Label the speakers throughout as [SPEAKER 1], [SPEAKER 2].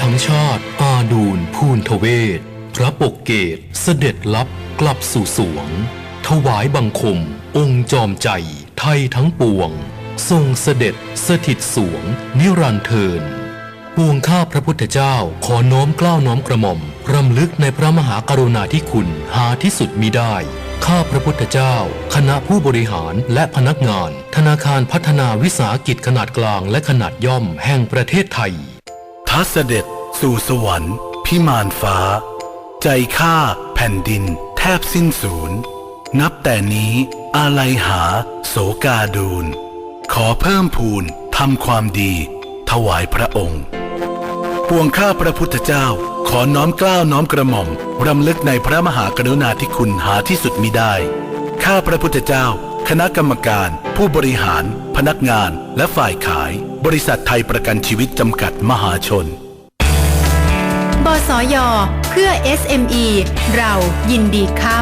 [SPEAKER 1] ทั้งชาติ อาดูลพูนทเวศ พระปกเกตเสด็จลับกลับสู่สวง ถวายบังคม องค์จอมใจ ไทยทั้งปวง ทรงเสด็จสถิตสวง นิรันเทินปวงข้าพระพุทธเจ้าขอน้อมเกล้าวน้อมกระหม่อมรำลึกในพระมหากรุณาธิคุณหาที่สุดมิได้ ข้าพระพุทธเจ้า คณะผู้บริหารและพนักงาน ธนาคารพัฒนาวิสาหกิจขนาดกลางและขนาดย่อมแห่งประเทศไทย
[SPEAKER 2] ทัเด็จสู่สวรรค์ พิมานฟ้า ใจข้าแผ่นดินแทบสิ้นศูนย์นับแต่นี้อาลัยหาโสกาดูล ขอเพิ่มพูนทำความดี ถวายพระองค์ปวงข้าพระพุทธเจ้า ขอน้อมกล้าวน้อมกระหม่อม รำลึกในพระมหากรุณาธิคุณหาที่สุดมิได้ ข้าพระพุทธเจ้า คณะกรรมการ ผู้บริหาร พนักงานและฝ่ายขาย บริษัทไทยประกันชีวิตจำกัดมหาชน
[SPEAKER 3] บสย เพื่อ SME เรายินดีค้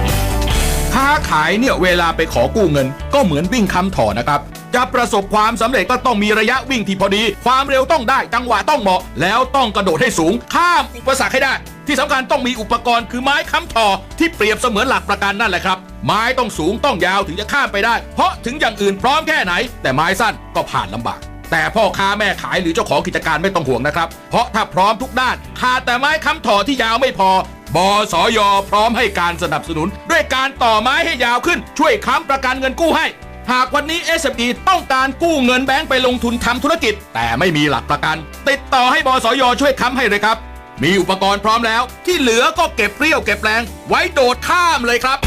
[SPEAKER 3] ำ
[SPEAKER 4] ค้าขายเนี่ยเวลาไปขอกู้เงิน ก็เหมือนวิ่งคำถอนะครับจะประสบความสำเร็จก็ต้องมีระยะวิ่งที่พอดี ความเร็วต้องได้จังหวะต้องเหมาะ แล้วต้องกระโดดให้สูง ข้ามอุปสรรคให้ได้ ที่สำคัญต้องมีอุปกรณ์คือไม้ค้ำถอที่เปรียบเสมือนหลักประกันนั่นแหละครับ ไม้ต้องสูงต้องยาวถึงจะข้ามไปได้ เพราะถึงอย่างอื่นพร้อมแค่ไหน แต่ไม้สั้นก็ผ่านลำบาก แต่พ่อค้าแม่ขายหรือเจ้าของกิจการไม่ต้องห่วงนะครับ เพราะถ้าพร้อมทุกด้านขาดแต่ไม้ค้ำถอที่ยาวไม่พอบสยพร้อมให้การสนับสนุน ด้วยการต่อไม้ให้ยาวขึ้น ช่วยค้ำประกันเงินกู้ให้ หากวันนี้ SME ต้องการกู้เงินแบงก์ไปลงทุนทำธุรกิจ แต่ไม่มีหลักประกัน ติดต่อให้บสยช่วยค้ำให้เลยครับ มีอุปกรณ์พร้อมแล้ว ที่เหลือก็เก็บเปรี้ยวเก็บแรง ไว้โดดข้ามเลยครับ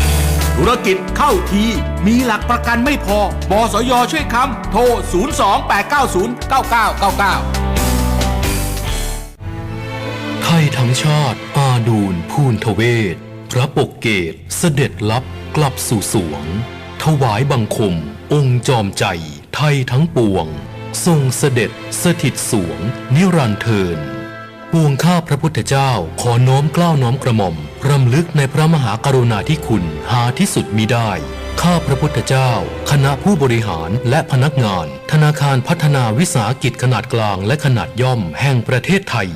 [SPEAKER 4] ธุรกิจเข้าที มีหลักประกันไม่พอบสยช่วยค้ำโทร 028909999
[SPEAKER 1] ไทยทั้งชาติ อาดูลพูนทเวศ พระปกเกตเสด็จลับกลับสู่สวง ถวายบังคม องค์จอมใจ ไทยทั้งปวง ทรงเสด็จสถิตสวง นิรันเทิน ปวงข้าพระพุทธเจ้า ขอโน้มกล้าวน้อมกระหม่อมรำลึกในพระมหากรุณาธิคุณหาที่สุดมิได้ ข้าพระพุทธเจ้า คณะผู้บริหารและพนักงาน ธนาคารพัฒนาวิสาหกิจขนาดกลางและขนาดย่อมแห่งประเทศไทย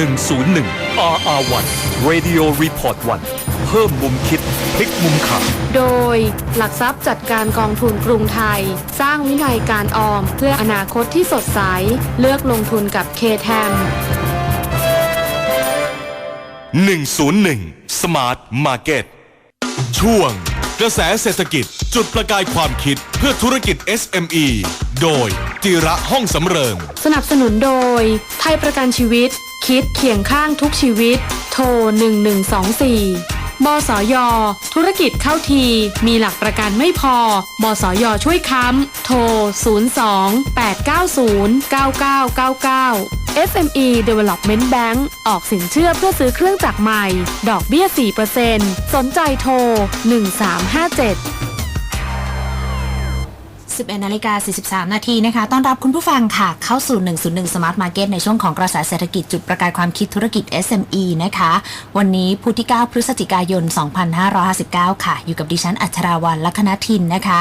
[SPEAKER 5] 101 RR1 Radio Report 1เพิ่มมุมคิดพลิกมุมข่าว
[SPEAKER 6] โดยหลักทรัพย์จัดการกองทุนกรุงไทย สร้างวินัยการออม เพื่ออนาคตที่สดใส เลือกลงทุนกับเคแทม
[SPEAKER 5] 101 Smart Market ช่วง กระแสเศรษฐกิจ จุดประกายความคิดเพื่อธุรกิจ SME โดยจิระห้องสำเริง
[SPEAKER 6] สนับสนุนโดย ไทยประกันชีวิต คิดเคียงข้างทุกชีวิตโทร 1124 บสย ธุรกิจเข้าที มีหลักประกันไม่พอ บสยช่วยค้ำ โทร 02-890-9999 SME Development Bank ออกสินเชื่อเพื่อซื้อเครื่องจักรใหม่ ดอกเบี้ย 4%สนใจโทร 1357
[SPEAKER 7] 11นาฬิกา43 นาทีนะคะ ต้อนรับคุณผู้ฟังค่ะ เข้าสู่ 101 Smart Market ในช่วงของกระแสเศรษฐกิจจุดประกายความคิดธุรกิจ SME นะคะ วันนี้พุธที่ 9 พฤศจิกายน 2559 ค่ะ อยู่กับดิฉันอัชราวันลัคนาทินนะคะ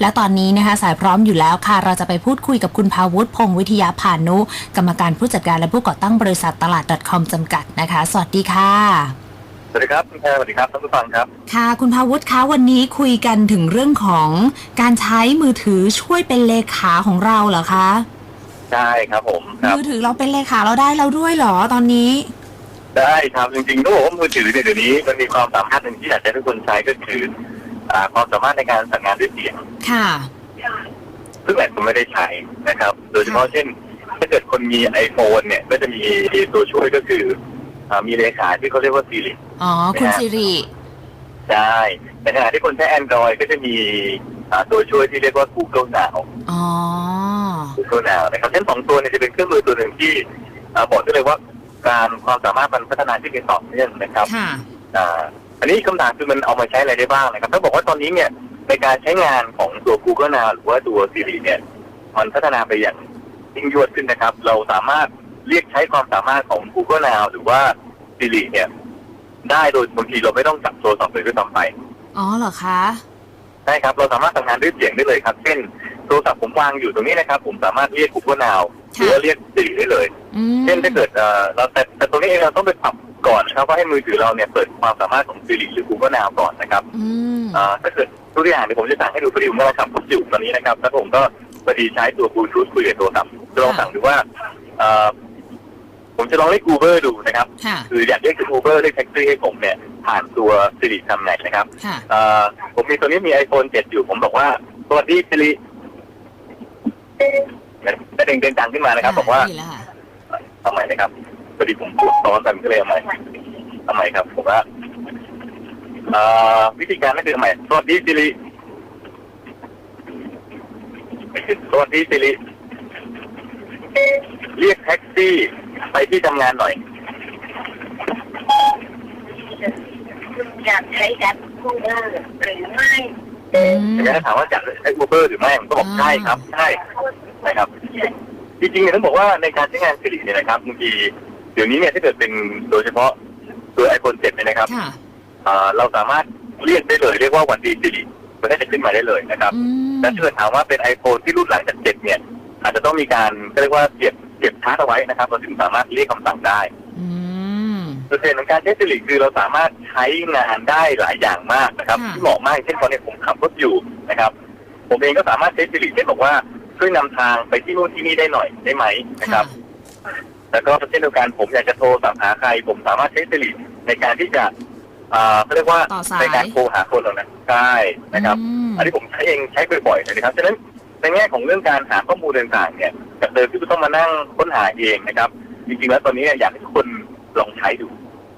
[SPEAKER 7] และตอนนี้นะคะสายพร้อมอยู่แล้วค่ะ เราจะไปพูดคุยกับคุณภาวุฒิพงศ์วิทยาพานุ กรรมการผู้จัดการและผู้ก่อตั้งบริษัทตลาด .com จำกัดนะคะ สวัสดีค่ะ
[SPEAKER 8] สวัสดีครับ คุณแพรสวัสดีครับท่านผู้ฟังครับ
[SPEAKER 7] ค่ะ คุณภาวุฒิคะวันนี้คุยกันถึงเรื่องของการใช้มือถือช่วยเป็นเลขาของเราเหรอคะ
[SPEAKER 8] ใช่ครับผมครับ
[SPEAKER 7] มือถือเราเป็นเลขาเราได้เราด้วยเหรอตอนนี้
[SPEAKER 8] ได้ครับจริงๆต้องบอกว่ามือถือเนี่ยเดี๋ยวนี้มันมีความสามารถหนึ่งที่อยากจะให้ทุกคนใช้ก็คืออ่าความสามารถในการสั่งงานด้วยเสียง
[SPEAKER 7] ค่ะ
[SPEAKER 8] ซึ่งหลายคนไม่ได้ใช้นะครับ โดยเฉพาะเช่น ถ้าเกิดคนมี iPhone เนี่ยก็จะมีตัวช่วยก็คือ อ่ามีเลขาที่เขาเรียกว่า Siri
[SPEAKER 7] อ๋อ คุณ
[SPEAKER 8] นะฮะ
[SPEAKER 7] สิริ
[SPEAKER 8] ใช่ในขณะที่คนใช้ Android ก็จะมีอ่าตัวช่วยที่เรียกว่า Google Now
[SPEAKER 7] อ๋อ
[SPEAKER 8] Google Now นะครับทั้งสองตัวเนี่ยจะเป็นเครื่องมือตัวหนึ่งที่อ่าบอกได้เลยว่าการความสามารถมันพัฒนาที่เป็นต่อเนื่องนะครับ
[SPEAKER 7] ค่ะ
[SPEAKER 8] อ่าอันนี้คำถามคือมันเอามาใช้อะไรได้บ้างนะครับ ถ้าบอกว่าตอนนี้เนี่ยในการใช้งานของตัว Google Now หรือว่าตัว Siri เนี่ย มันพัฒนาไปอย่างยิ่งยวดขึ้นนะครับ เราสามารถ เรียกใช้ความสามารถของ Google Now หรือว่า Siri เนี่ย ได้โดยบางทีเราไม่ต้องจับโทรศัพท์เลยด้วยซ้ำไป
[SPEAKER 7] อ๋อเหรอคะ
[SPEAKER 8] ใช่ครับ เราสามารถทำงานด้วยเสียงได้เลยครับ เช่นโทรศัพท์ผมวางอยู่ตรงนี้นะครับ ผมสามารถเรียก Google Now หรือว่าเรียก Siri ได้เลย
[SPEAKER 7] อืม
[SPEAKER 8] เช่นถ้าเกิดเอ่อเราแต่แต่ตรงนี้เองเราต้องไปปรับก่อนนะครับว่าให้มือถือเราเนี่ยเปิดความสามารถของ Siri หรือ Google Now ก่อนนะครับ
[SPEAKER 7] อืม
[SPEAKER 8] อ่าถ้าเกิดตัวอย่างเดี๋ยวผมจะสั่งให้ดูพอดีผมกำลังขับรถอยู่ตอนนี้นะครับ แล้วผมก็พอดีใช้ตัวบลูทูธคุยกับโทรศัพท์จะลองสั่งดูว่าเอ่อ ผมจะลองเรียก Uber ดูนะครับ
[SPEAKER 7] ค่ะ
[SPEAKER 8] คืออยากเรียก Uber เรียกแท็กซี่ให้ผมเนี่ยผ่านตัว Siri ทำไงนะครับ
[SPEAKER 7] ค่ะ
[SPEAKER 8] เอ่อผมมีตัวนี้มี iPhone 7 อยู่ผมบอกว่า สวัสดี Siri จะเด้งเด้งดังขึ้นมานะครับ บอกว่า
[SPEAKER 7] ดีแล้วค่ะ
[SPEAKER 8] ทำไมนะครับพอดีผมพูดซ้อนกันก็เลยทำไมทำไมครับ ผมว่าเอ่อวิธีการนั่นคือทำไมสวัสดีสิริสวัสดีสิริเรียกแท็กซี่ ไปที่ทำงานหน่อย
[SPEAKER 9] อยากใช้แอปคูเดอร์หรือไม่
[SPEAKER 7] อืม
[SPEAKER 8] อย่างนั้นถามว่าจะใช้ Uber หรือไม่ผมก็บอก
[SPEAKER 7] อ่า
[SPEAKER 8] ใช่ครับใช่นะครับ จริงๆเนี่ยต้องบอกว่าในการใช้งานสิริเนี่ยนะครับบางทีเดี๋ยวนี้เนี่ยถ้าเกิดเป็นโดยเฉพาะตัว iPhone 7เนี่ยนะครับ
[SPEAKER 7] ค่ะ
[SPEAKER 8] เอ่อเราสามารถเรียกได้เลยเรียกว่าวันดีสิริมันก็จะขึ้นมาได้เลยนะครับ
[SPEAKER 7] อืม
[SPEAKER 8] และถ้าเกิดถามว่าเป็น iPhone ที่รุ่นหลังจาก7เนี่ย อาจจะต้องมีการเรียกว่าเสียบ เสียบชาร์จเอาไว้นะครับ เราถึงสามารถเรียกคำสั่งได้
[SPEAKER 7] อืม
[SPEAKER 8] โดยเด่นของการใช้สิริคือเราสามารถใช้งานได้หลายอย่างมากนะครับ
[SPEAKER 7] ค่ะ
[SPEAKER 8] ที่เหมาะมากเช่นตอนนี้ผมขับรถอยู่นะครับ ผมเองก็สามารถใช้สิริได้บอกว่าช่วยนำทางไปที่นู่นที่นี่ได้หน่อยได้ไหมนะครับ แล้วก็เช่นเดียวกันผมอยากจะโทรสั่งหาใคร ผมสามารถใช้สิริในการที่จะอ่าเขาเรียกว่า
[SPEAKER 7] ต่อสาย
[SPEAKER 8] ในการโทรหาคนเรานะใช่นะครับ
[SPEAKER 7] อืม
[SPEAKER 8] อันนี้ผมใช้เองใช้บ่อยๆเลยนะครับ ฉะนั้นในแง่ของเรื่องการหาข้อมูลต่างๆเนี่ย จากเดิมที่ต้องมานั่งค้นหาเองนะครับ จริงๆแล้วตอนนี้เนี่ยอยากให้ทุกคนลองใช้ดู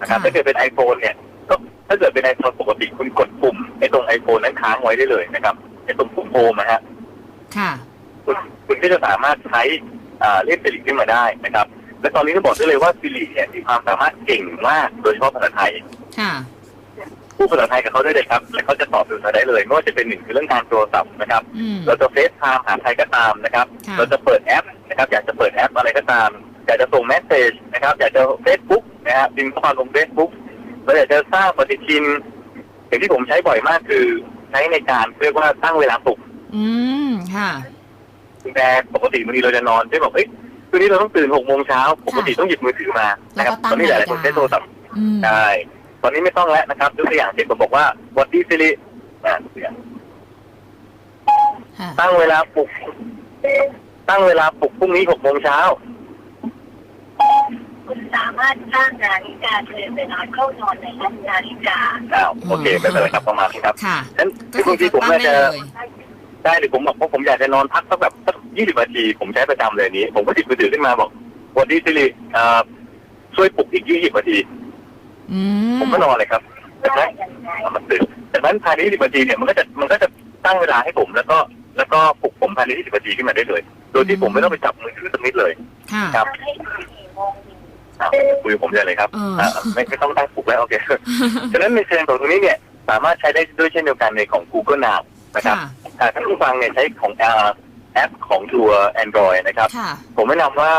[SPEAKER 8] นะครับ
[SPEAKER 7] ค่ะ
[SPEAKER 8] ถ้าเกิดเป็น iPhone เนี่ยก็ถ้าเกิดเป็น iPhone ปกติคุณกดปุ่มไอ้ตรง iPhone นั้นค้างไว้ได้เลยนะครับไอ้ตรงปุ่มโฮมนะฮะ
[SPEAKER 7] ค่ะ
[SPEAKER 8] คุณคุณก็จะสามารถใช้อ่าเรียกสิริขึ้นมาได้นะครับ และตอนนี้ก็บอกได้เลยว่าสิริเนี่ยมีความสามารถเก่งมากโดยเฉพาะภาษาไทย
[SPEAKER 7] ค่ะ
[SPEAKER 8] พูดภาษาไทยกับเขาได้เลยครับและเขาจะตอบเป็นภาษาได้เลยไม่ว่าจะเป็นหนึ่งคือเรื่องการโทรศัพท์นะครับ
[SPEAKER 7] อืม
[SPEAKER 8] เราจะเฟซไทม์หาใครก็ตามนะครับ
[SPEAKER 7] ค่ะ
[SPEAKER 8] เราจะเปิดแอปนะครับ อยากจะเปิดแอปอะไรก็ตาม อยากจะส่งเมสเซจนะครับ อยากจะเฟซบุ๊กนะครับพิมพ์ข้อความลงเฟซบุ๊กเราอยากจะสร้างปฏิทินอย่างที่ผมใช้บ่อยมากคือใช้ในการเรียกว่าตั้งเวลาปลุก
[SPEAKER 7] อืม ค่ะ
[SPEAKER 8] แต่ปกติบางทีเราจะนอนใช่บอกเฮ้ยคืนนี้เราต้องตื่นหกโมงเช้าปกติต้องหยิบมือถือมานะครับ
[SPEAKER 7] แล้วก็ตั้ง
[SPEAKER 8] ตอนนี้หลายๆคน
[SPEAKER 7] นาฬิกา
[SPEAKER 8] ใช้โทรศัพท์
[SPEAKER 7] อืม
[SPEAKER 8] ใช่ ตอนนี้ไม่ต้องแล้วนะครับยกตัวอย่างเช่นผมบอกว่าวันดีซิลิอ่าเสียง
[SPEAKER 7] ค่ะ
[SPEAKER 8] ตั้งเวลาปลุก ตั้งเวลาปลุกพรุ่งนี้หกโมงเช้า
[SPEAKER 9] คุณสามารถสร้างนาฬิกาเรือนเวลาเข้านอนในแอปนาฬิกา
[SPEAKER 8] อ้าวโอเคไม่เป็นไรครับประมาณนี้ครับ
[SPEAKER 7] ค่ะ
[SPEAKER 8] ฉะนั้น
[SPEAKER 7] ก็คื
[SPEAKER 8] บา
[SPEAKER 7] อง
[SPEAKER 8] ทีผม
[SPEAKER 7] ตั้
[SPEAKER 8] อางจ
[SPEAKER 7] ได้
[SPEAKER 8] จะ
[SPEAKER 7] เลย
[SPEAKER 8] ได้หรือผมบอกว่าผมอยากจะนอนพักสักแบบสักยี่สิบนาที ผมใช้ประจำเลยอันนี้ ผมก็ติดมือถือขึ้นมาบอกวันดีซิลิเอ่อช่วยปลุกอีกยี่สิบนาที
[SPEAKER 7] อืม
[SPEAKER 8] ผมก็นอนเลยครับจาก
[SPEAKER 9] ได้
[SPEAKER 8] นั้น
[SPEAKER 9] ยังไง
[SPEAKER 8] มันตื่นจากนั้นภายในยี่สิบนาทีเนี่ยมันก็จะมันก็จะตั้งเวลาให้ผมแล้วก็แล้วก็ปลุกผมภายในยี่สิบนาทีขึ้นมาได้เลย โดยที่ผมไม่ต้องไปจับมือถือสักนิดเลย
[SPEAKER 7] ค่ะ
[SPEAKER 8] ครับ
[SPEAKER 9] ให้สี่โมง
[SPEAKER 8] อะคุยกับผมได้เลยครับ
[SPEAKER 7] เอออะ
[SPEAKER 8] ไม่ไม่ต้องตั้งปลุกแล้วโอเคฉะนั้นในเชิงของตรงนี้เนี่ยสามารถใช้ได้ด้วยเช่นเดียวกันในของ Google Now นะครับ
[SPEAKER 7] ค่ะ
[SPEAKER 8] ถ้าท่านผู้ฟังเนี่ยใช้ของอ่าแอปของตัว Android นะครับ
[SPEAKER 7] ค่ะ
[SPEAKER 8] ผมแนะนำว่า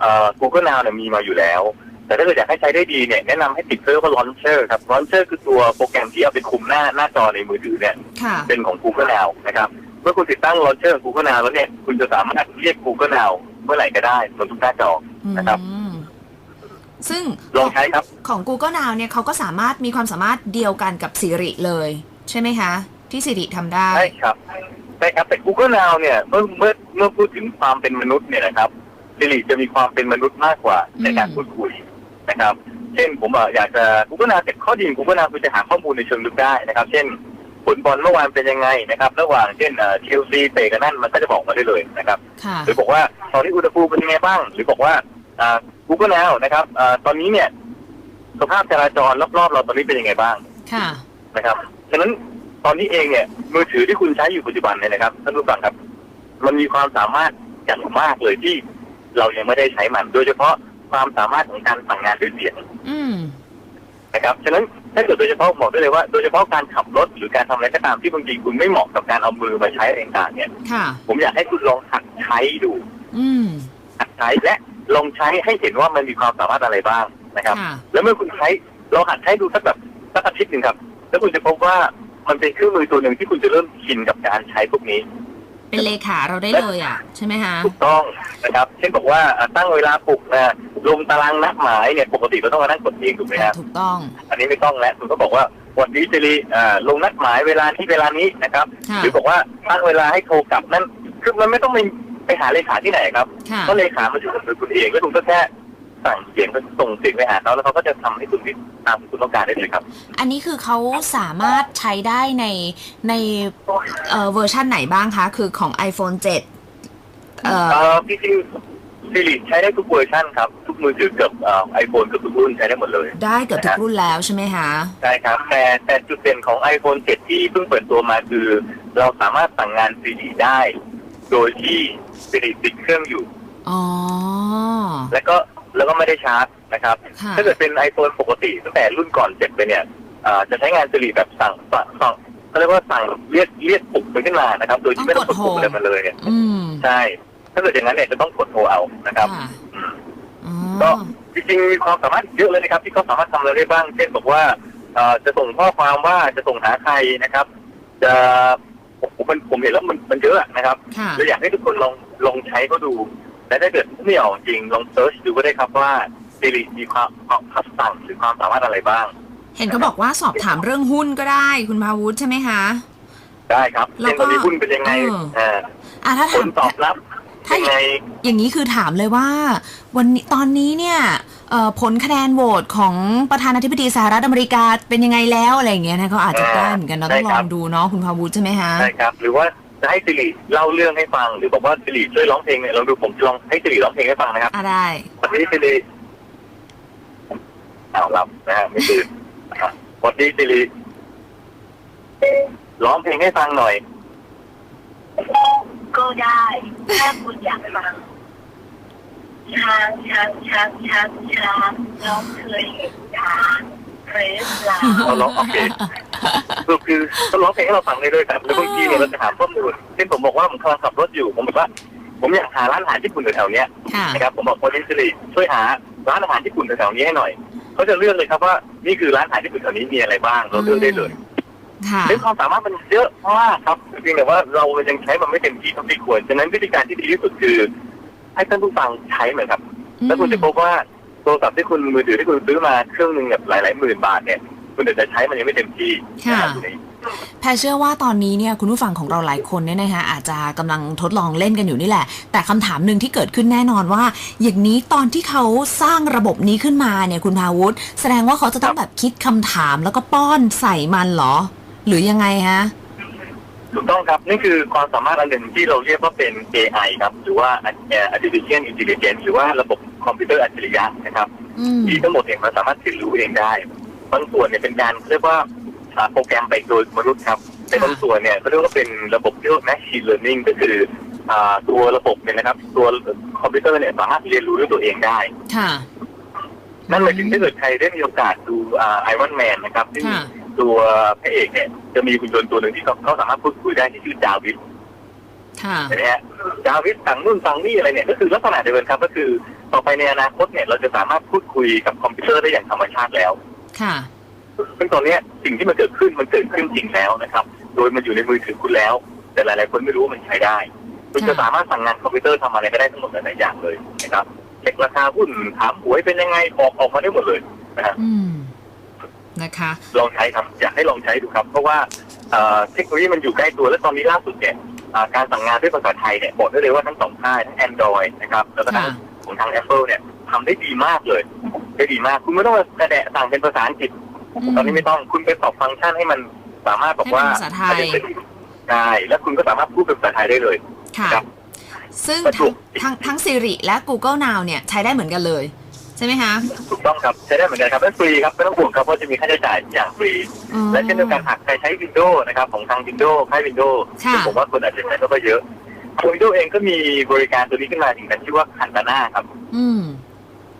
[SPEAKER 8] เอ่อ Google Now เนี่ยมีมาอยู่แล้ว แต่ถ้าเกิดอยากให้ใช้ได้ดีเนี่ยแนะนำให้ติดเพิ่มว่า Launcher ครับ Launcher คือตัวโปรแกรมที่เอาไปคุมหน้าหน้าจอในมือถือเนี่ย
[SPEAKER 7] ค่ะ
[SPEAKER 8] เป็นของ Google Now นะครับเมื่อคุณติดตั้ง Launcher ของ Google Now แล้วเนี่ยคุณจะสามารถเรียก Google Now เมื่อไหร่ก็ได้บนทุกหน้าจอนะครับ
[SPEAKER 7] อืมซึ่ง
[SPEAKER 8] ลองใช้ครับ
[SPEAKER 7] ของ Google Now เนี่ยเขาก็สามารถมีความสามารถเดียวกันกับ Siri เลย ใช่ไหมคะ ที่ Siri ทำได้
[SPEAKER 8] ใช่ครับใช่ครับแต่ Google Now เนี่ยเมื่อเมื่อเมื่อพูดถึงความเป็นมนุษย์เนี่ยนะครับสิริจะมีความเป็นมนุษย์มากกว่าในการ
[SPEAKER 7] อืม
[SPEAKER 8] พูดคุย นะครับ เช่นผมอะอยากจะ Google Now เก็บข้อดีของ Google Now คือจะหาข้อมูลในเชิงลึกได้นะครับ เช่นผลบอลเมื่อวานเป็นยังไงนะครับ ระหว่างเช่นเชลซีเตะกันนั่นมันก็จะบอกมาได้เลยนะครับ
[SPEAKER 7] ค่ะ
[SPEAKER 8] หรือบอกว่าตอนนี้อุณหภูมิเป็นยังไงบ้าง หรือบอกว่าอ่า Google Now นะครับอ่าตอนนี้เนี่ยสภาพจราจรรอบๆ เราตอนนี้เป็นยังไงบ้าง
[SPEAKER 7] ค่ะ
[SPEAKER 8] นะครับฉะนั้นตอนนี้เองเนี่ยมือถือที่คุณใช้อยู่ปัจจุบันเนี่ยนะครับท่านผู้ฟังครับ มันมีความสามารถอย่างมากเลยที่เรายังไม่ได้ใช้มัน โดยเฉพาะ ความสามารถของการสั่งงานด้วยเสียง
[SPEAKER 7] อืม
[SPEAKER 8] นะครับ ฉะนั้นถ้าเกิดโดยเฉพาะบอกได้เลยว่า โดยเฉพาะการขับรถหรือการทำอะไรก็ตามที่บางทีคุณไม่เหมาะกับการเอามือมาใช้เองต่างๆเนี่ย
[SPEAKER 7] ค่ะ
[SPEAKER 8] ผมอยากให้คุณลองหัดใช้ดู
[SPEAKER 7] อืม
[SPEAKER 8] หัดใช้และลองใช้ให้เห็นว่ามันมีความสามารถอะไรบ้างนะครับ
[SPEAKER 7] ค่ะ
[SPEAKER 8] แล้วเมื่อคุณใช้เราหัดใช้ดูสักแบบสักอาทิตย์หนึ่งครับ แล้วคุณจะพบว่ามันเป็นเครื่องมือตัวหนึ่งที่คุณจะเริ่มชินกับการใช้พวกนี้
[SPEAKER 7] เป็นเลขาเราได้เลยอะ ใช่ไหมคะ
[SPEAKER 8] ถูกต้อง นะครับ เช่นบอกว่าอะตั้งเวลาปลุกนะลงตารางนัดหมายเนี่ยปกติเราต้องมานั่งกดเองถูกไหมครับ
[SPEAKER 7] ถูกต้อง
[SPEAKER 8] อันนี้ไม่ต้องแล้วคุณก็บอกว่าวันนี้สิริอ่าลงนัดหมายเวลาที่เวลานี้นะครับ
[SPEAKER 7] ค่ะ
[SPEAKER 8] หรือบอกว่าตั้งเวลาให้โทรกลับนั่นคือมันไม่ต้องไปไปหาเลขาที่ไหนครับ
[SPEAKER 7] ค่ะ
[SPEAKER 8] ก็เลขามันอยู่กับมือคุณเองแล้วคุณก็แค่สั่งเสียงก็ส่งเสียงไปหาเขาแล้วเขาก็จะทำให้คุณตามที่คุณต้องการได้เลยครับ
[SPEAKER 7] อันนี้คือเขาสามารถใช้ได้ในในเอ่อเวอร์ชันไหนบ้างคะ คือของ iPhone 7 เอ่อ
[SPEAKER 8] เอ่อจริงๆสิริใช้ได้ทุกเวอร์ชันครับ ทุกมือถือเกือบไอโฟนเกือบทุกรุ่นใช้ได้หมดเลย
[SPEAKER 7] ได้เกือบทุกรุ่นแล้วใช่ไหมคะ
[SPEAKER 8] ใช่ครับ แต่แต่จุดเด่นของ iPhone 7 ที่เพิ่งเปิดตัวมาคือ เราสามารถสั่งงานสิริได้ โดยที่สิริติดเครื่องอยู่
[SPEAKER 7] อ๋อ
[SPEAKER 8] แล้วก็แล้วก็ไม่ได้ชาร์จนะครับ
[SPEAKER 7] ค่ะ
[SPEAKER 8] ถ้าเกิดเป็น iPhone ปกติ ตั้งแต่รุ่นก่อนเจ็ดไปเนี่ยอ่าจะใช้งานสิริแบบสั่งสั่งสั่งเขาเรียกว่าสั่งเรียกเรียกปลุกมันขึ้นมานะครับ โดยที่ไม่ต้องกดปุ่มอะไรมาเลยเนี่ย
[SPEAKER 7] อืม
[SPEAKER 8] ใช่ถ้าเกิดอย่างนั้นเนี่ยจะต้องกดโทรเอานะครับ
[SPEAKER 7] ค่ะ
[SPEAKER 8] อืม
[SPEAKER 7] อ๋อ
[SPEAKER 8] ก็จริงๆมีความสามารถเยอะเลยนะครับ ที่เขาสามารถทำอะไรได้บ้าง เช่นบอกว่าเอ่อจะส่งข้อความว่าจะส่งหาใครนะครับ จะผมมันผมเห็นแล้วมันมันเยอะนะครับ
[SPEAKER 7] ค่ะ
[SPEAKER 8] เราอยากให้ทุกคนลองลองใช้ก็ดู และถ้าเกิดไม่ออกจริงลองเซิร์ชดูก็ได้ครับว่าซีรีมีความความคำสั่งหรือความสามารถอะไรบ้าง
[SPEAKER 7] เห็นเขาบอกว่าสอบถามเรื่องหุ้นก็ได้คุณพาวุฒิใช่ไหมคะ
[SPEAKER 8] ได้ครับ
[SPEAKER 7] แล้ว
[SPEAKER 8] เช่น
[SPEAKER 7] ก็
[SPEAKER 8] ตอนนี้หุ้นเป็นยังไง
[SPEAKER 7] เออ
[SPEAKER 8] อ่า
[SPEAKER 7] อะถ้า
[SPEAKER 8] ผ
[SPEAKER 7] ถาม
[SPEAKER 8] ลตอบรับ
[SPEAKER 7] ถ้า
[SPEAKER 8] ยังไง
[SPEAKER 7] อย่างนี้คือถามเลยว่า วันนี้ตอนนี้เนี่ยเอ่อผลคะแนนโหวตของประธานาธิบดีสหรัฐอเมริกาเป็นยังไงแล้วอะไรอย่างเงี้ยนะเขาอาจจะได้เหมือนกันเนาะต้องลองดูเนาะคุณพาวุฒิใช่ไหมคะ
[SPEAKER 8] ใช่ครับ หรือว่าจะให้สิริเล่าเรื่องให้ฟัง หรือบอกว่าสิริช่วยร้องเพลงเนี่ยลองดูผมจะลองให้สิริร้องเพลงให้ฟังนะครับ
[SPEAKER 7] อะได้
[SPEAKER 8] วันนี้สิริอ้าวหลับนะฮะไม่ตื่นนะครับวันนี้สิริร้องเพลงให้ฟังหน่อย
[SPEAKER 9] ก็ได้ถ้าคุณอยากฟังช้างช้างช้างช้างช้างน้องเคยเห็นช้างหรือเปล่า
[SPEAKER 8] เราร้องโอเคคือคือก็ร้องเพลงให้เราฟังได้ด้วยครับแล้วบางทีเนี่ยเราจะถามข้อมูลเช่นผมบอกว่าผมกำลังขับรถอยู่ผมบอกว่า ผมอยากหาร้านอาหารญี่ปุ่นแถวๆเนี้ย
[SPEAKER 7] ค่ะ
[SPEAKER 8] นะครับผมบอกคนนี้สิริช่วยหาร้านอาหารญี่ปุ่นแถวๆนี้ให้หน่อยเขาจะเลือกเลยครับว่านี่คือร้านอาหารญี่ปุ่นแถวนี้มีอะไรบ้างเราเลือกได้เลย
[SPEAKER 7] ค่ะ
[SPEAKER 8] เรื่องความสามารถมันเยอะมากครับเพียงแต่ว่าเรายังใช้มันไม่เต็มที่เท่าที่ควรฉะนั้นวิธีการที่ดีที่สุดคือ ให้ท่านผู้ฟังใช้เหมือนครับ แล้วคุณจะพบว่าโทรศัพท์ที่คุณมือถือที่คุณซื้อมาเครื่องหนึ่งแบบหลายๆหมื่นบาทเนี่ยคุณอาจจะใช้มันยังไม่เต็มที่
[SPEAKER 7] ค่ะ
[SPEAKER 8] นะครับอยู่ใน
[SPEAKER 7] แพรเชื่อว่าตอนนี้เนี่ยคุณผู้ฟังของเราหลายคนเนี่ยนะคะอาจจะกำลังทดลองเล่นกันอยู่นี่แหละ แต่คำถามหนึ่งที่เกิดขึ้นแน่นอนว่า อย่างนี้ตอนที่เขาสร้างระบบนี้ขึ้นมาเนี่ยคุณพาวุฒิแสดงว่าเขาจะต้องแบบคิดคำถามแล้วก็ป้อนใส่มันเหรอ หรือยังไงฮะ
[SPEAKER 8] ถูกต้องครับ นี่คือความสามารถอันหนึ่งที่เราเรียกว่าเป็น AI ครับ หรือว่า artificial intelligence หรือว่าระบบคอมพิวเตอร์อัจฉริยะนะครับ
[SPEAKER 7] อืม
[SPEAKER 8] ที่ทั้งหมดเนี่ยมันสามารถเรียนรู้เองได้บางส่วนเนี่ยเป็นการเรียกว่าอ่าโปรแกรมไปโดยมนุษย์ครับแต่บางส่วนเนี่ยเขาเรียกว่าเป็นระบบที่เรียกว่า machine learning ก็คืออ่าตัวระบบเนี่ยนะครับ ตัวคอมพิวเตอร์เนี่ยสามารถเรียนรู้ด้วยตัวเองได้
[SPEAKER 7] ค่ะ
[SPEAKER 8] นั่นหมายถึงถ้าเกิดใครได้มีโอกาสดูไอรอนแมนนะครับที่ง
[SPEAKER 7] ค่ะ
[SPEAKER 8] ตัวพระเอกเนี่ยจะมีหุ่นยนต์ตัวหนึ่งที่เขาเขาสามารถพูดคุยได้ที่ชื่อดาวิด
[SPEAKER 7] ค่ะ
[SPEAKER 8] เห็นไหมฮะดาวิดสั่งนู่นสั่งนี่อะไรเนี่ยก็คือลักษณะเดียวกันครับ ก็คือต่อไปในอนาคตเนี่ยเราจะสามารถพูดคุยกับคอมพิวเตอร์ได้อย่างธรรมชาติแล้ว
[SPEAKER 7] ค่ะ
[SPEAKER 8] ซึ่งตอนเนี้ยสิ่งที่มันเกิดขึ้นมันเกิดขึ้นจริงแล้วนะครับ โดยมันอยู่ในมือถือคุณแล้ว แต่หลาย ๆ คนไม่รู้ว่ามันใช้ได้คุณจะสามารถสั่งงานคอมพิวเตอร์ทำอะไรก็ได้ทั้งหมดหลายๆอย่างเลยนะครับเช็คราคาหุ้นถามหวยเป็นยังไงออกออกมาได้หมดเลยนะฮะ
[SPEAKER 7] อืม นะคะ
[SPEAKER 8] ลองใช้ครับอยากให้ลองใช้ดูครับ เพราะว่าเอ่อเทคโนโลยีมันอยู่ใกล้ตัว และตอนนี้ล่าสุดเนี่ยอ่าการสั่งงานด้วยภาษาไทยเนี่ยบอกได้เลยว่าทั้งสองค่ายทั้ง Android นะครับแล้วก็ทั้ง
[SPEAKER 7] ค่ะ
[SPEAKER 8] ของทาง Apple เนี่ยทำได้ดีมากเลยได้ดีมาก คุณไม่ต้องมากระแดะสั่งเป็นภาษาอังกฤษตอนนี้ไม่ต้องคุณไปตอบฟังก์ชันให้มันสามารถบอกว่า
[SPEAKER 7] ให้เป็นภาษาไทย
[SPEAKER 8] ได้แล้วคุณก็สามารถพูดเป็นภาษาไทยได้เลย
[SPEAKER 7] ค่ะ
[SPEAKER 8] ครับ
[SPEAKER 7] ซึ่ง
[SPEAKER 8] สะด
[SPEAKER 7] ทั้
[SPEAKER 8] ว
[SPEAKER 7] ง
[SPEAKER 8] ก
[SPEAKER 7] ทั้งทั้ง Siri และ Google Now เนี่ยใช้ได้เหมือนกันเลยใช่ไหมคะ
[SPEAKER 8] ถูกต้องครับใช้ได้เหมือนกันครับและฟรีครับไม่ต้องห่วงครับเพราะจะมีค่าใช้จ่ายอย่างฟรี
[SPEAKER 7] อืม
[SPEAKER 8] และเช่นเดียวกันหากใครใช้ Windows นะครับของทาง Windows ค่าย Windows
[SPEAKER 7] ค่ะ
[SPEAKER 8] ซึ่งผมว่าคนอาจจะใช้ไม่ค่อยเยอะทาง Windows เองก็มีบริการตัวนี้ขึ้นมาถึงกันชื่อว่าคันตาน่าครับ
[SPEAKER 7] อืม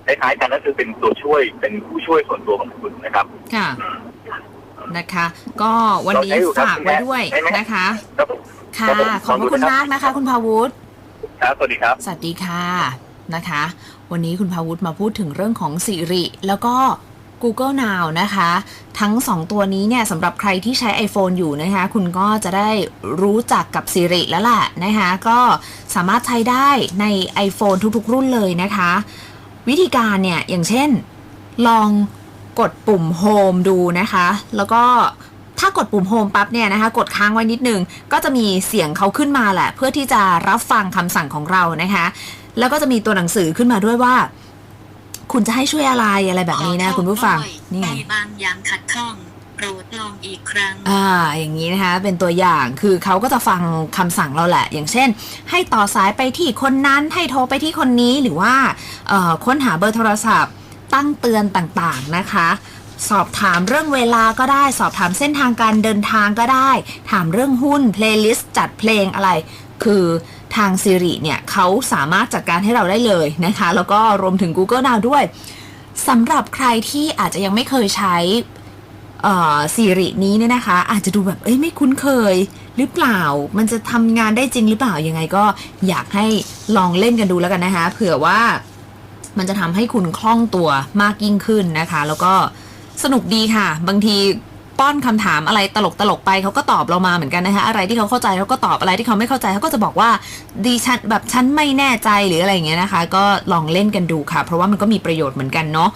[SPEAKER 8] คล้ายๆกันนั่นคือเป็นตัวช่วยเป็นผู้ช่วยส่วนตัวของคุณนะครับ
[SPEAKER 7] ค่ะ นะคะ ก็วันนี้
[SPEAKER 8] ลองใช้ดูครับ
[SPEAKER 7] ฝากไว้ด้วย
[SPEAKER 8] ใช่ไหม
[SPEAKER 7] นะคะ
[SPEAKER 8] ครับผม
[SPEAKER 7] ค่ะ
[SPEAKER 8] ครับผม
[SPEAKER 7] ขอบพระคุณ
[SPEAKER 8] ลองดูนะครับ
[SPEAKER 7] มากนะคะ คุณพาวุฒิ
[SPEAKER 8] ครับ สวัสดีครับ
[SPEAKER 7] สวัสดีค่ะนะคะ วันนี้คุณพาวุฒิมาพูดถึงเรื่องของสิริ แล้วก็ Google Now นะคะ ทั้ง 2 ตัวนี้เนี่ยสำหรับใครที่ใช้ iPhone อยู่นะคะ คุณก็จะได้รู้จักกับ Siri แล้วแหละนะคะ ก็สามารถใช้ได้ใน iPhone ทุกๆ รุ่นเลยนะคะ วิธีการเนี่ย อย่างเช่น ลองกดปุ่ม Home ดูนะคะ แล้วก็ถ้ากดปุ่ม Home ปั๊บเนี่ยนะคะ กดค้างไว้นิดนึง ก็จะมีเสียงเขาขึ้นมาแหละ เพื่อที่จะรับฟังคำสั่งของเรานะคะ แล้วก็จะมีตัวหนังสือขึ้นมาด้วยว่า คุณจะให้ช่วยอะไรอะไรแบบนี้นะ คุณผู้ฟังนี่
[SPEAKER 9] ในบางอย่างขัดข้องโปรดลองอีกครั้ง
[SPEAKER 7] อ่า อย่างนี้นะคะ เป็นตัวอย่างคือเขาก็จะฟังคำสั่งเราแหละ อย่างเช่น ให้ต่อสายไปที่คนนั้น ให้โทรไปที่คนนี้ หรือว่าเอ่อค้นหาเบอร์โทรศัพท์ ตั้งเตือนต่างๆนะคะ สอบถามเรื่องเวลาก็ได้ สอบถามเส้นทางการเดินทางก็ได้ ถามเรื่องหุ้น เพลย์ลิสต์ จัดเพลงอะไร คือ ทาง Siri เนี่ยเขาสามารถจัดการให้เราได้เลยนะคะ แล้วก็รวมถึง Google Now ด้วยสำหรับใครที่อาจจะยังไม่เคยใช้ซีรีนี้เนี่ยนะคะ อาจจะดูแบบเอ้ยไม่คุ้นเคยหรือเปล่า มันจะทำงานได้จริงหรือเปล่ายังไงก็อยากให้ลองเล่นกันดูแล้วกันนะคะ เผื่อว่ามันจะทำให้คุณคล่องตัวมากยิ่งขึ้นนะคะ แล้วก็สนุกดีค่ะ บางที ป้อนคำถามอะไรตลกตลกๆไปเขาก็ตอบเรามาเหมือนกันนะคะอะไรที่เขาเข้าใจเขาก็ตอบอะไรที่เขาไม่เข้าใจเขาก็จะบอกว่าดีฉันแบบฉันไม่แน่ใจหรืออะไรอย่างเงี้ยนะคะ ก็ลองเล่นกันดูค่ะ เพราะว่ามันก็มีประโยชน์เหมือนกันเนาะ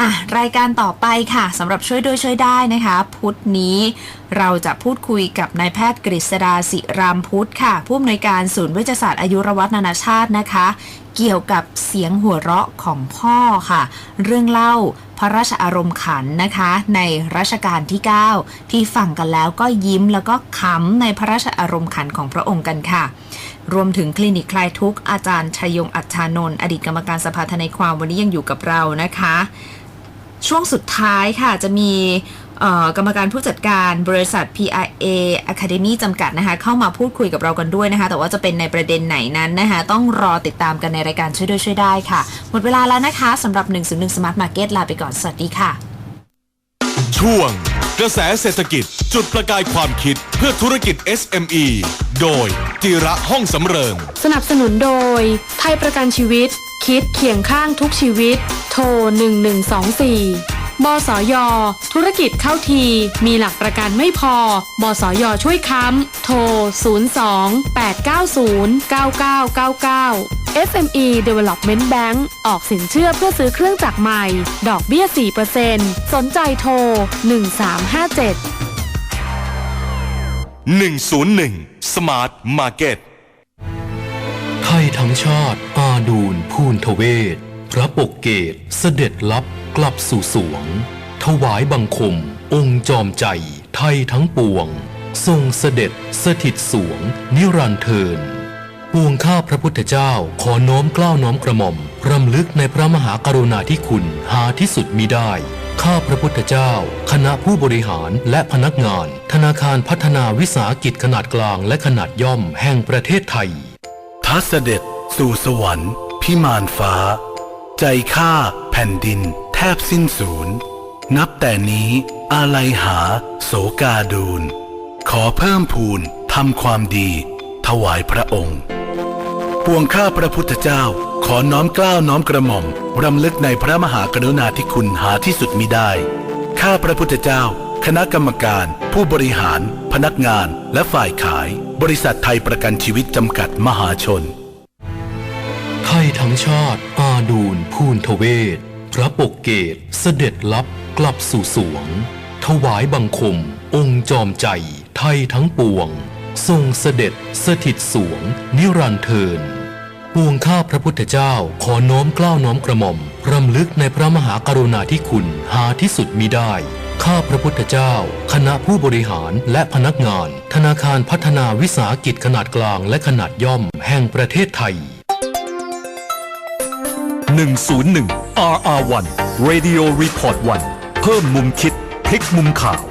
[SPEAKER 7] อะรายการต่อไปค่ะสำหรับช่วยด้วยช่วยได้นะคะ พุธนี้เราจะพูดคุยกับนายแพทย์กฤษดาศิรามพุทธค่ะ ผู้อำนวยการศูนย์วิทยาศาสตร์อายุรวัฒนานาชาตินะคะ เกี่ยวกับเสียงหัวเราะของพ่อค่ะ เรื่องเล่า พระราชอารมณ์ขันนะคะ ในรัชกาลที่ 9 ที่ฟังกันแล้วก็ยิ้มแล้วก็ขำในพระราชอารมณ์ขันของพระองค์กันค่ะ รวมถึงคลินิกคลายทุกข์อาจารย์ชยงอัจฉานนท์อดีตกรรมการสภาทนายความวันนี้ยังอยู่กับเรานะคะ ช่วงสุดท้ายค่ะจะมี กรรมการผู้จัดการบริษัท PRA Academy จำกัดนะคะ เข้ามาพูดคุยกับเรากันด้วยนะคะ แต่ว่าจะเป็นในประเด็นไหนนั้นนะคะ ต้องรอติดตามกันในรายการช่วยด้วยช่วยได้ค่ะ หมดเวลาแล้วนะคะสำหรับ 101 Smart Market ลาไปก่อน สวัสดีค่ะ
[SPEAKER 5] ช่วง กระแสเศรษฐกิจ จุดประกายความคิดเพื่อธุรกิจ SME โดยจิระห้องสำเริง
[SPEAKER 6] สนับสนุนโดย ไทยประกันชีวิต คิดเคียงข้างทุกชีวิต โทร 1124 บสย ธุรกิจเข้าที มีหลักประกันไม่พอ บสยช่วยค้ำ โทร 02-890-9999 SME Development Bank ออกสินเชื่อเพื่อซื้อเครื่องจักรใหม่ ดอกเบี้ย 4%สนใจโทร 1357
[SPEAKER 5] 101 Smart Market
[SPEAKER 1] ไทยทั้งชาติอาดูลพูนทเวศ พระปกเกตเสด็จลับกลับสู่สวง ถวายบังคม องค์จอมใจ ไทยทั้งปวง ทรงเสด็จสถิตสวง นิรันดร์เทินปวงข้าพระพุทธเจ้าขอน้อมกล้าวน้อมกระหม่อมรำลึกในพระมหากรุณาธิคุณหาที่สุดมิได้ ข้าพระพุทธเจ้า คณะผู้บริหารและพนักงาน ธนาคารพัฒนาวิสาหกิจขนาดกลางและขนาดย่อมแห่งประเทศไทย
[SPEAKER 2] ทัเสด็จสู่สวรรค์ พิมานฟ้า ใจข้าแผ่นดิน แทบสิ้นสูญนับแต่นี้อาลัยหา โสกาดูลขอเพิ่มพูนทำความดี ถวายพระองค์ปวงข้าพระพุทธเจ้า ขอน้อมกล้าวน้อมกระหม่อม รำลึกในพระมหากรุณาธิคุณหาที่สุดมิได้ ข้าพระพุทธเจ้า คณะกรรมการ ผู้บริหาร พนักงาน และฝ่ายขาย บริษัทไทยประกันชีวิตจำกัดมหาชน
[SPEAKER 1] ไทยทั้งชาติ อาดูลพูนทเวศ พระปกเกตเสด็จลับกลับสู่สวง ถวายบังคม องค์จอมใจ ไทยทั้งปวง ทรงเสด็จสถิตสวง นิรันเทินปวงข้าพระพุทธเจ้าขอน้อมกล้าวน้อมกระหม่อมรำลึกในพระมหากรุณาธิคุณหาที่สุดมิได้ ข้าพระพุทธเจ้า คณะผู้บริหารและพนักงาน ธนาคารพัฒนาวิสาหกิจขนาดกลางและขนาดย่อม แห่งประเทศไทย
[SPEAKER 10] 101 RR1 Radio Report 1 เพิ่มมุมคิดพลิกมุมข่าว